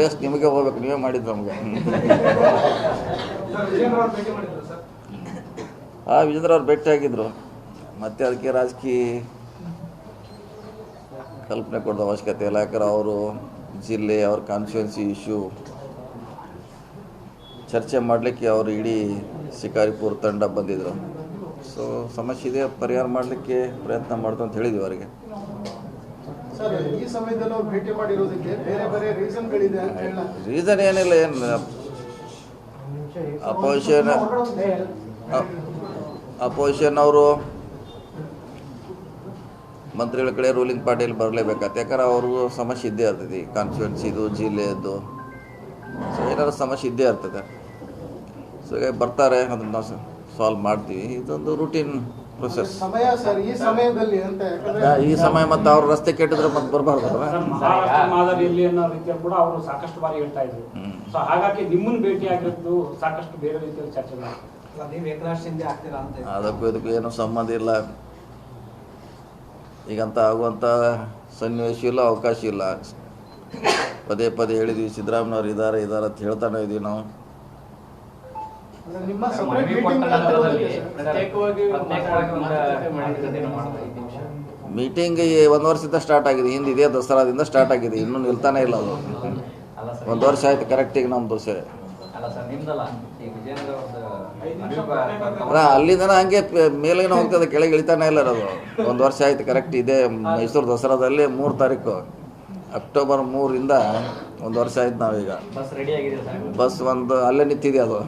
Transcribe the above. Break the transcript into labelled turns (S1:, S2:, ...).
S1: Race ನಿಮಗೆ ಹೋಗ್ಬೇಕು, ನೀವೇ ಮಾಡಿದ್ದು ನಮಗೆ. ಆ, ವಿಜೇಂದ್ರ ಅವ್ರು ಭೇಟಿ ಆಗಿದ್ರು. ಮತ್ತೆ ಅದಕ್ಕೆ ರಾಜಕೀಯ ಕಲ್ಪನೆ ಕೊಡೋದು ಅವಶ್ಯಕತೆ ಇಲ್ಲ. ಯಾಕಂದ್ರೆ ಅವರು ಜಿಲ್ಲೆ, ಅವ್ರ ಕಾನ್ಸ್ಟಿಟ್ಯೂನ್ಸಿ ಇಶ್ಯೂ ಚರ್ಚೆ ಮಾಡಲಿಕ್ಕೆ ಅವರು ಇಡೀ ಶಿಕಾರಿಪುರ ತಂಡ ಬಂದಿದ್ರು. ಸೊ ಸಮಸ್ಯೆ ಇದೆ, ಪರಿಹಾರ ಮಾಡಲಿಕ್ಕೆ ಪ್ರಯತ್ನ ಮಾಡ್ತು ಅಂತ ಹೇಳಿದ್ವಿ ಅವರಿಗೆ.
S2: ಈ ಸಮಯದಲ್ಲಿ ಅವ್ರು ಭೇಟಿ ಮಾಡಿರೋದಕ್ಕೆ ಬೇರೆ ಬೇರೆ ಅಂತ
S1: ರೀಸನ್ ಏನಿಲ್ಲ, ಏನು ಅಪೋಸಿಷನ್ ಅಪೋಸಿಷನ್ ಅವರು ಮಂತ್ರಿಗಳ ಕಡೆ ರೂಲಿಂಗ್ ಪಾರ್ಟಿಯಲ್ಲಿ ಬರಲೇಬೇಕಾಗ್ತದೆ ಯಾಕಂದ್ರೆ ಅವ್ರಿಗೂ ಸಮಸ್ಯೆ ಇದ್ದೇ ಇರ್ತದೆ ಕಾನ್ಸ್ಟಿಟ್ಯೂನ್ಸಿದು ಜಿಲ್ಲೆಯದ್ದು. ಸೊ ಏನಾದ್ರು ಸಮಸ್ಯೆ ಇದ್ದೇ ಇರ್ತದೆ. ಸೊ ಬರ್ತಾರೆ, ಅದನ್ನ ಸಾಲ್ವ್ ಮಾಡ್ತೀವಿ. ಇದೊಂದು ರೂಟೀನ್ ಪ್ರೊಸೆಸ್
S2: ಸಮಯ ಸರ್ ಈ ಸಮಯದಲ್ಲಿ ಅಂತ ಯಾಕಂದ್ರೆ
S1: ಈ ಸಮಯ ಮತ್ತೆ ಅವ್ರ ರಸ್ತೆ ಕೆಟ್ಟಿದ್ರೆ ಮತ್ತೆ ಬರಬಾರ್ದು
S3: ಸರ್, ಮಹಾರಾಷ್ಟ್ರ ಮಾದರಿಯಲ್ಲಿ ಅನ್ನೋ ರೀತಿಯಲ್ಲಿ ಕೂಡ ಅವರು ಸಾಕಷ್ಟು ಬಾರಿ ಹೇಳ್ತಾ ಇದ್ರು. ಸೊ ಹಾಗಾಗಿ ನಿಮ್ಮನ್ನ ಭೇಟಿ ಆಗಿರೋದು ಸಾಕಷ್ಟು ಬೇರೆ ರೀತಿಯಲ್ಲಿ ಚರ್ಚೆ ಮಾಡಿ
S4: ನೀವು ಏಕನಾಥ್ ಶಿಂದೆ ಅಂತ
S1: ಅದಕ್ಕೂ ಇದಕ್ಕೂ ಏನು ಸಂಬಂಧ ಇಲ್ಲ. ಈಗಂತ ಆಗುವಂಥ ಸನ್ನಿವೇಶ ಇಲ್ಲ ಅವಕಾಶ ಇಲ್ಲ. ಪದೇ ಪದೇ ಹೇಳಿದ್ವಿ ಸಿದ್ದರಾಮಯ್ಯವ್ರು ಇದ್ದಾರೆ ಇದಾರೆ ಅಂತ ಹೇಳ್ತಾನೆ ಇದೀವಿ ನಾವು.
S2: ನಿಮ್ಮ ಮೀಟಿಂಗ್
S5: ಒಂದು
S1: ವರ್ಷದಿಂದ ಸ್ಟಾರ್ಟ್ ಆಗಿದೆ. ಹಿಂದೆ ಇದೇ ದಸರಾದಿಂದ ಸ್ಟಾರ್ಟ್ ಆಗಿದೆ. ಇನ್ನೂ ನಿಲ್ತಾನೆ ಇಲ್ಲ ಅದು.
S5: ಅಲ್ಲ ಸರ್
S1: ಒಂದು ವರ್ಷ ಆಯ್ತು ಕರೆಕ್ಟಿಗೆ ನಮ್ಮದು ಸೇರಿ.
S5: ಅಲ್ಲ ಸರ್ ನಿಮ್ದಲ್ಲ? ವಿಜೇಂದ್ರ
S1: ಅಲ್ಲ ಅಲ್ಲಿಂದನ ಹಂಗೆ ಪ- ಮೇಲಿನ ಹೋಗ್ತದೆ ಕೆಳಗೆ ಇಳಿತಾನೆ ಇಲ್ಲ ಅದು. ಒಂದು ವರ್ಷ ಆಯ್ತು ಕರೆಕ್ಟ್ ಇದೆ. ಮೈಸೂರು ದಸರಾದಲ್ಲಿ ಮೂರು ತಾರೀಕು. ಅಕ್ಟೋಬರ್ ಮೂರಿಂದ ಒಂದು ವರ್ಷ ಆಯ್ತು ನಾವೀಗ.
S5: ಬಸ್ ರೆಡಿ ಆಗಿದೆ ಸರ್?
S1: ಬಸ್ ಒಂದು ಅಲ್ಲೇ ನಿಂತಿದೆ ಅದು.